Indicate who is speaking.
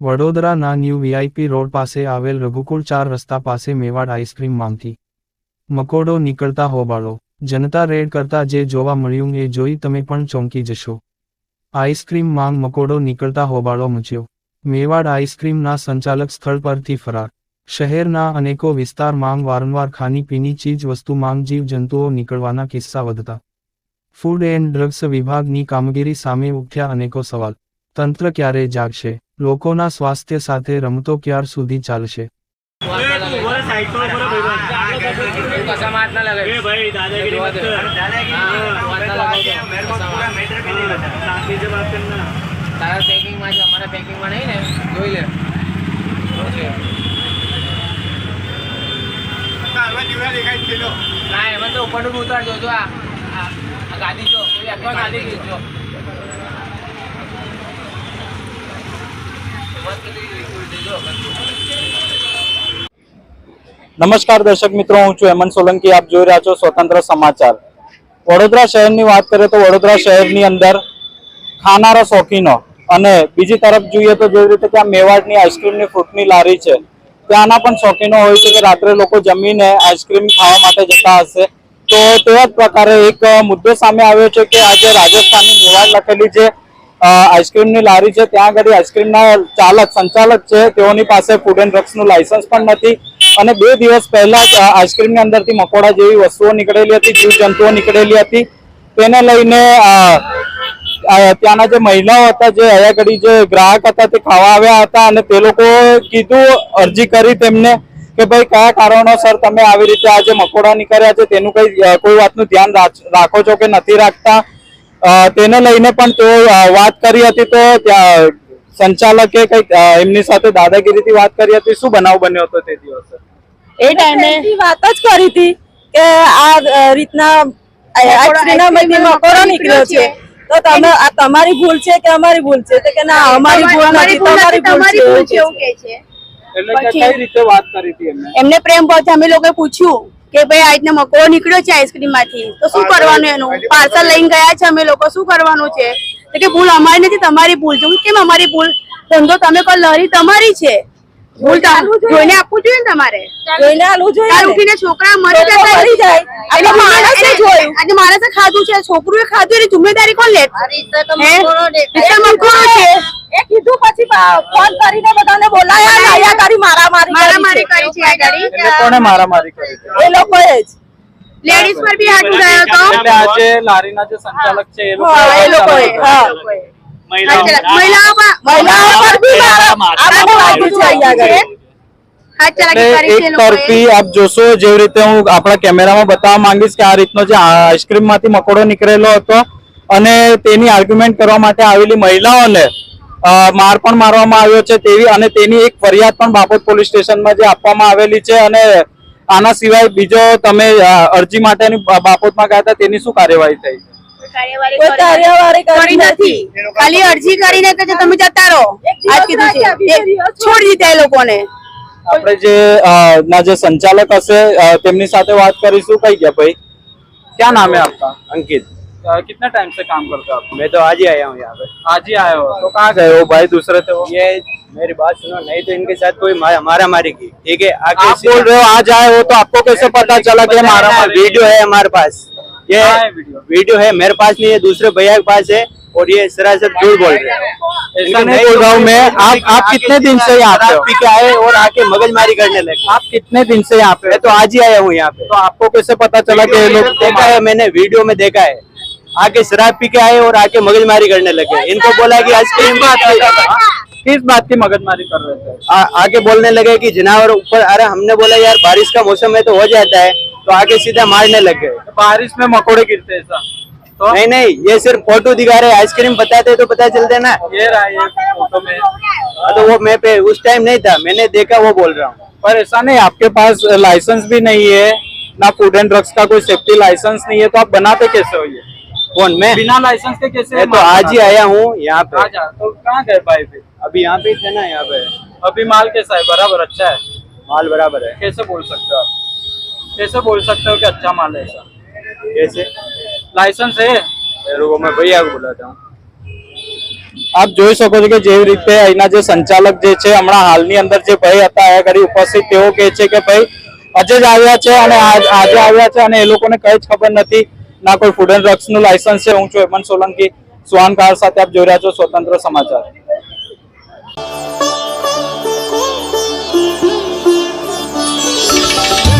Speaker 1: વડોદરાના new VIP road પાસે આવેલ રઘુકુળ ચાર રસ્તા પાસે મેવાડ આઈસ્ક્રીમ માંગતી. મકોડો નીકળતા હોબાળો. જનતા રેડ કરતા જે જોવા મળ્યું એ જોઈ તમે પણ ચોંકી જશો. આઈસ્ક્રીમ માંગ મકોડો નીકળતા હોબાળો મચ્યો. મેવાડ આઈસ્ક્રીમના સંચાલક સ્થળ પરથી ફરાર. શહેરના અનેકો વિસ્તાર માંગ વારંવાર ખાણીપીણી ચીજ વસ્તુ માંગ જીવજંતુઓ નીકળવાના કિસ્સા વધતા. ફૂડ એન્ડ ડ્રગ્સ વિભાગની કામગીરી સામે ઉઠ્યા અનેકો સવાલ. તંત્ર ક્યારે જાગશે? લોકોના સ્વાસ્થ્ય સાથે રમતો ક્યાર સુધી ચાલશે?
Speaker 2: તારા પેકિંગમાં છે ના, એમાં તો ઉપરનું ઉતારજો, જો આ ગાદી જો ગાદી જો.
Speaker 3: નમસ્કાર દર્શક મિત્રો હું છું હેમંત સોલંકી. આપ જોઈ રહ્યા છો સ્વતંત્ર સમાચાર. વડોદરા શહેરની વાત કરીએ તો વડોદરા શહેરની અંદર ખાનારા શોખીનો. અને બીજી તરફ જોઈએ તો જેવી રીતે ત્યાં મેવાડની આઈસ્ક્રીમની ફ્રૂટની લારી છે ત્યાંના પણ શોખીનો હોય છે કે રાત્રે લોકો જમીને આઈસ્ક્રીમ ખાવા માટે જતા હશે. તો તેવા જ પ્રકારે એક મુદ્દો સામે આવ્યો છે કે આજે રાજસ્થાનની મેવાડ લખેલી અ, આઈસ્ક્રીમની લારી છે, ત્યાં આગળ આઈસ્ક્રીમના ચાલક, સંચાલક છે, તેઓની પાસે ફૂડ એન્ડ ડ્રગ્સનું લાયસન્સ પણ નથી. અને બે દિવસ પહેલા જ આઈસ્ક્રીમની અંદરથી મકોડા જેવી વસ્તુઓ નીકળેલી હતી, જીવજંતુઓ નીકળેલી હતી. તેને લઈને ત્યાંના જે મહિલાઓ હતા, જે અહીંયા જે ગ્રાહક હતા, તે ખાવા આવ્યા હતા અને તે લોકો કીધું, અરજી કરી તેમને કે ભાઈ, કયા કારણોસર તમે આવી રીતે આજે મકોડા નીકળ્યા છે, તેનું કઈ કોઈ વાતનું ધ્યાન રાખ- છો કે નથી રાખતા? તેને લઈને પણ તેઓ વાત કરી હતી તો ત્યાં સંચાલકે કઈ એમની સાથે દાદાગીરીથી વાત કરી હતી. શું બનાવ બન્યો હતો તે દિવસે?
Speaker 4: એ ટાઈમે વાત જ કરી હતી કે આ રીતના આઈસ્ક્રીમના મકોડો નીકળ્યો છે. તો તમે આ તમારી ભૂલ છે કે અમારી ભૂલ છે? કે ના અમારી ભૂલ નથી તમારી ભૂલ છે એવું
Speaker 3: કે છે. કરી એમને?
Speaker 5: એમને પ્રેમ ભાવથી અમે લોકોએ પૂછ્યું કે ભાઈ આ રીતના મકોડો નીકળ્યો છે આઈસ્ક્રીમમાંથી તો શું કરવાનું એનું? પાર્સલ લઈને ગયા છે અમે લોકો. શું કરવાનું છે? તો કે ભૂલ અમારી નથી તમારી ભૂલ છે. કેમ અમારી ભૂલ? ધંધો તમે કહો લહરી તમારી છે. ભૂલ જોઈને આપવું જોઈએ ને તમારે?
Speaker 4: જોઈને આલવું જોઈએ
Speaker 5: કાલ ઉઠીને છોકરા મરી જતા
Speaker 4: મરી જાય.
Speaker 5: એટલે
Speaker 4: માણસે જોયું.
Speaker 5: આજે માણસે ખાધું છે છોકરું એ ખાધું એની જિમ્મેદારી કોણ લે? હે? રીતે છે.
Speaker 4: એ કીધું પછી ફોન કરીને બધાને બોલાયા લાયા કરી મારામારી
Speaker 5: મારામારી
Speaker 4: કરી
Speaker 5: છે આ ગાડી
Speaker 3: કોણે મારામારી કરી
Speaker 4: એ લોકોએ જ.
Speaker 5: લેડીઝ પર બી હાથ ઉડાયો તો?
Speaker 3: એટલે આજે લારીના જે સંચાલક છે એ લોકો
Speaker 4: હા.
Speaker 5: મહિલાઓ.
Speaker 4: મહિલાઓ પર બી મારા
Speaker 3: એક આપ જોશો જેવી રીતે હું આપણા કેમેરામાં બતાવવા માંગીશ કે આ રીતનો જે આઈસ્ક્રીમમાંથી મકોડો નીકળેલો હતો અને તેની આર્ગ્યુમેન્ટ કરવા માટે આવેલી મહિલાઓને માર પણ મારવામાં આવ્યો છે તેવી અને તેની એક ફરિયાદ પણ બાપોદ પોલીસ સ્ટેશનમાં જે આપવામાં આવેલી છે અને આના સિવાય બીજો તમે અરજી માટેની બાપોદમાં ગયા હતા તેની શું કાર્યવાહી થઈ?
Speaker 5: ખાલી અરજી કરીને કે તમે જતા રહો. છે. છોડી લોકોને.
Speaker 3: આપણે જે સંચાલક હશે તેમની સાથે વાત કરીશું. કઈ ગયા ભાઈ? ક્યાં નામે
Speaker 6: આપતા
Speaker 3: અંકિત. कितने टाइम से काम करते हो आप?
Speaker 6: मैं तो आज ही आया हूँ यहाँ पे।
Speaker 3: आज ही आए हो? तो कहाँ गए? हो भाई दूसरे थे वो।
Speaker 6: ये मेरी बात सुनो नहीं तो इनके साथ कोई मारा मारा की। ठीक है?
Speaker 3: आप बोल रहे हो आज आए हो तो आपको कैसे पता चला कि मारा
Speaker 6: वीडियो है हमारे पास। ये
Speaker 3: वीडियो?
Speaker 6: है मेरे पास नहीं है दूसरे भैया के पास है और ये सरासर झूठ बोल रहे हैं।
Speaker 3: नहीं बोल रहा हूँ मैं आप आप कितने दिन से यहाँ पे
Speaker 6: पी के आए और आके मगजमारी करने लगे?
Speaker 3: आप कितने दिन से यहाँ पे
Speaker 6: मैं तो आज ही आया हूँ यहाँ पे।
Speaker 3: तो आपको कैसे पता चला कि ये लोग
Speaker 6: देखा है। मैंने वीडियो में देखा है। आके शराब पी के आए और आके मगजमारी करने लगे इनको बोला कि आइसक्रीम
Speaker 3: किस बात की मगजमारी कर रहे थे?
Speaker 6: आ- आके बोलने लगे कि जनावर ऊपर अरे हमने बोला यार बारिश का मौसम है तो हो जाता है। तो आके सीधा मारने लग गए।
Speaker 3: बारिश में मकोड़े गिरते हैं ऐसा? तो?
Speaker 6: नहीं नहीं ये सिर्फ़ फ़ोटो दिखा रहे आइसक्रीम बताते तो पता चलते ना।
Speaker 3: ये रहा ये फ़ोटो में।
Speaker 6: हाँ, तो वो मैं पे उस टाइम नहीं था। मैंने देखा वो बोल रहा हूँ।
Speaker 3: पर ऐसा नहीं आपके पास लाइसेंस भी नहीं है ना फ़ूड एंड ड्रग्स का कोई सेफ्टी लाइसेंस नहीं है तो आप बनाते कैसे हो ये?
Speaker 6: कौन मैं।
Speaker 3: बिना लाइसेंस के कैसे
Speaker 6: मैं तो आज ही आया हूँ यहाँ पे।
Speaker 3: आजा तो कहाँ गए भाई फिर?
Speaker 6: अभी यहाँ पे थे ना यहाँ पे।
Speaker 3: अभी माल कैसा है? बराबर अच्छा है?
Speaker 6: माल बराबर है।
Speaker 3: कैसे बोल सकते हो आप? कैसे बोल सकते हो कि अच्छा माल है ऐसा?
Speaker 6: कैसे?
Speaker 3: લાયસન્સ છે
Speaker 6: એ લોકો મેં ભાઈ આગળ બોલાતા
Speaker 3: આપ જોઈ શકો છો કે જેવી રીતે અહીંના જે સંચાલક જે છે હમણાં હાલની અંદર જે ભાઈ હતા એ કરી ઉપસ્થિત તેઓ કહે છે કે ભાઈ આજે જ આવ્યા છે અને આજે આવ્યા છે અને એ લોકોને કઈ જ ખબર નથી. ના, કોઈ ફૂડ એન્ડ ડ્રગ્સનું લાયસન્સ છે, હું છું હેમંત સોલંકી સુહાન કાર સાથે આપ જોઈ રહ્યા છો સ્વતંત્ર સમાચાર.